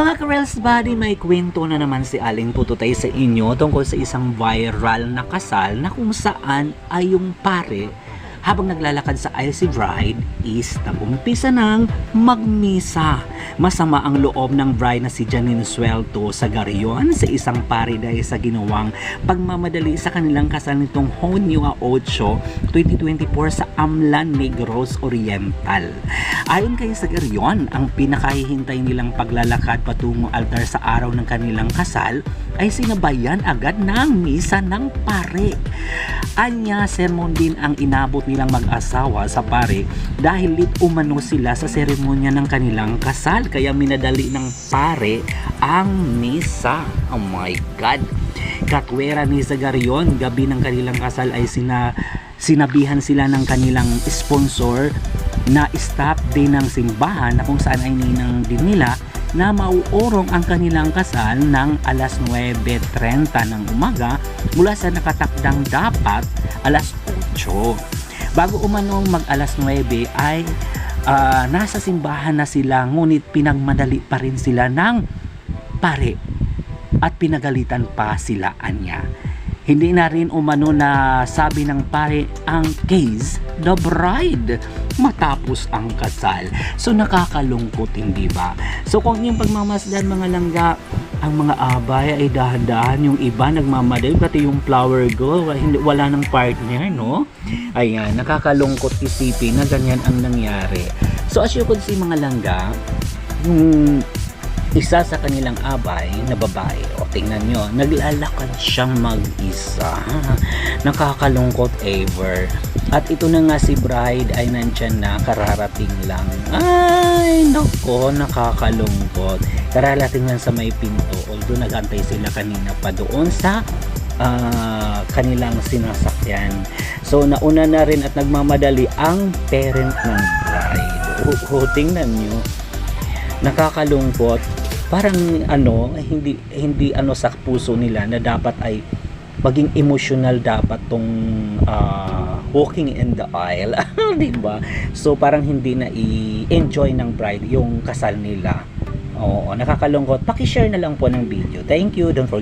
Mga Karels Body, may kwento na naman si Aling Pututay sa inyo tungkol sa isang viral na kasal na kung saan ay yung pare habang naglalakad sa IC Bride is nagumpisa ng magmisa. Masama ang loob ng bride na si Janine Suelto sa Garion sa isang pare dahil sa ginawang pagmamadali sa kanilang kasal nitong Honyo 8, 2024 sa Amlan Negros Oriental. Ayon kay sa Garion, ang pinakahihintay nilang paglalakad patungo altar sa araw ng kanilang kasal ay sinabayan agad ng misa ng pare. Anya, sermon din ang inabot nilang mag-asawa sa pare dahil lit umano sila sa seremonya ng kanilang kasal kaya minadali ng pare ang misa. Oh my God! Katwera ni Zagarion, gabi ng kanilang kasal ay sina, sinabihan sila ng kanilang sponsor na stop din ng simbahan na kung saan ay ninang din nila na mauurong ang kanilang kasal ng alas 9.30 ng umaga mula sa nakatakdang dapat alas 8. Bago umanong mag alas 9 ay ah, nasa simbahan na sila ngunit pinagmadali pa rin sila ng pare at pinagalitan pa sila anya. Hindi na rin umano na sabi ng pare ang case the bride matapos ang kasal. So nakakalungkot hindi ba? So kung yung pagmamasdan mga langga ang mga abay ay dahan-dahan yung iba nagmamadali pati yung flower girl. Wala, ng partner no? Ayan nakakalungkot isipin na ganyan ang nangyari. So as you could see mga langga yung isa sa kanilang abay na babae. O tingnan nyo naglalakad siyang mag-isa. Nakakalungkot ever. At ito na nga si bride ay nandyan na kararating lang. Ay nako nakakalungkot. Kararating lang sa may pinto. Although nagantay sila kanina pa doon sa ah, kanilang sinasakyan. So nauna na rin at nagmamadali ang parent ng bride. O, o tingnan nyo. Nakakalungkot parang ano hindi hindi ano sa puso nila na dapat ay maging emotional dapat tong ah, walking in the aisle di ba? So parang hindi na i-enjoy ng bride yung kasal nila. Oo nakakalungkot. Paki-share na lang po ng video. Thank you. Don't forget